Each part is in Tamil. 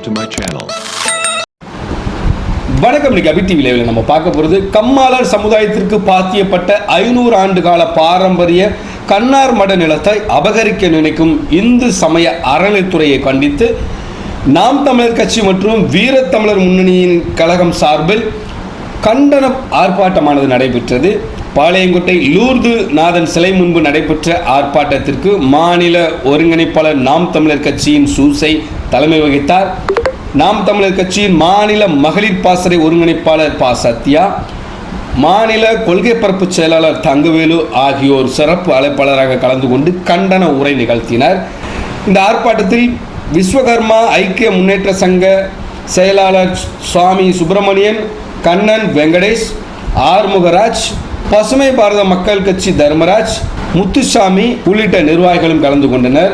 subscribe to my channel. வணக்கம் இன்னைக்கு அபி டிவி லைவ்ல நம்ம பார்க்க போகிறது கம்மாளர் சமுதாயத்திற்கு பாத்தியப்பட்ட ஐநூறு ஆண்டு கால பாரம்பரிய கண்ணார் மட நிலத்தை அபகரிக்க நினைக்கும் இந்து சமய அறநிலைத்துறையை கண்டித்து நாம் தமிழர் கட்சி மற்றும் வீரத்தமிழர் முன்னணியின் கழகம் சார்பில் கண்டன ஆர்ப்பாட்டமானது நடைபெற்றது பாளையங்கோட்டை லூர்து நாதன் சிலை முன்பு நடைபெற்ற ஆர்ப்பாட்டத்திற்கு மாநில ஒருங்கிணைப்பாளர் நாம் தமிழர் கட்சியின் சூசை தலைமை வகித்தார் நாம் தமிழர் கட்சியின் மாநில மகளிர் பாசறை ஒருங்கிணைப்பாளர் பா. சத்யா மாநில கொள்கை பரப்பு செயலாளர் தங்கவேலு ஆகியோர் சிறப்பு அழைப்பாளராக கலந்து கொண்டு கண்டன உரை நிகழ்த்தினர். இந்த ஆர்ப்பாட்டத்தில் விஸ்வகர்மா ஐக்கிய முன்னேற்ற சங்க செயலாளர் சுவாமி சுப்பிரமணியன் கண்ணன் வெங்கடேஷ் ஆறுமுகராஜ் பசுமை பாரத மக்கள் கட்சி தர்மராஜ் முத்துசாமி உள்ளிட்ட நிர்வாகிகளும் கலந்து கொண்டனர்.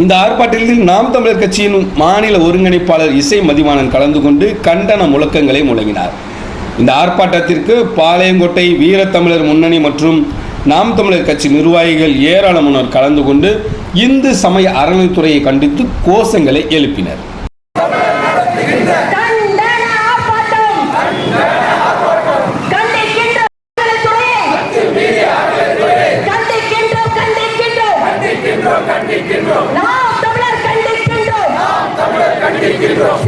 இந்த ஆர்ப்பாட்டத்தில் நாம் தமிழர் கட்சியின் மாநில ஒருங்கிணைப்பாளர் இசை மதிவாணன் கலந்து கொண்டு கண்டன முழக்கங்களை முழங்கினார். இந்த ஆர்ப்பாட்டத்திற்கு பாளையங்கோட்டை வீரத்தமிழர் முன்னணி மற்றும் நாம் தமிழர் கட்சி நிர்வாகிகள் ஏராளமானோர் கலந்து கொண்டு இந்து சமய அறநிலைத்துறையை கண்டித்து கோஷங்களை எழுப்பினர். கண்டிக்கின்றோம்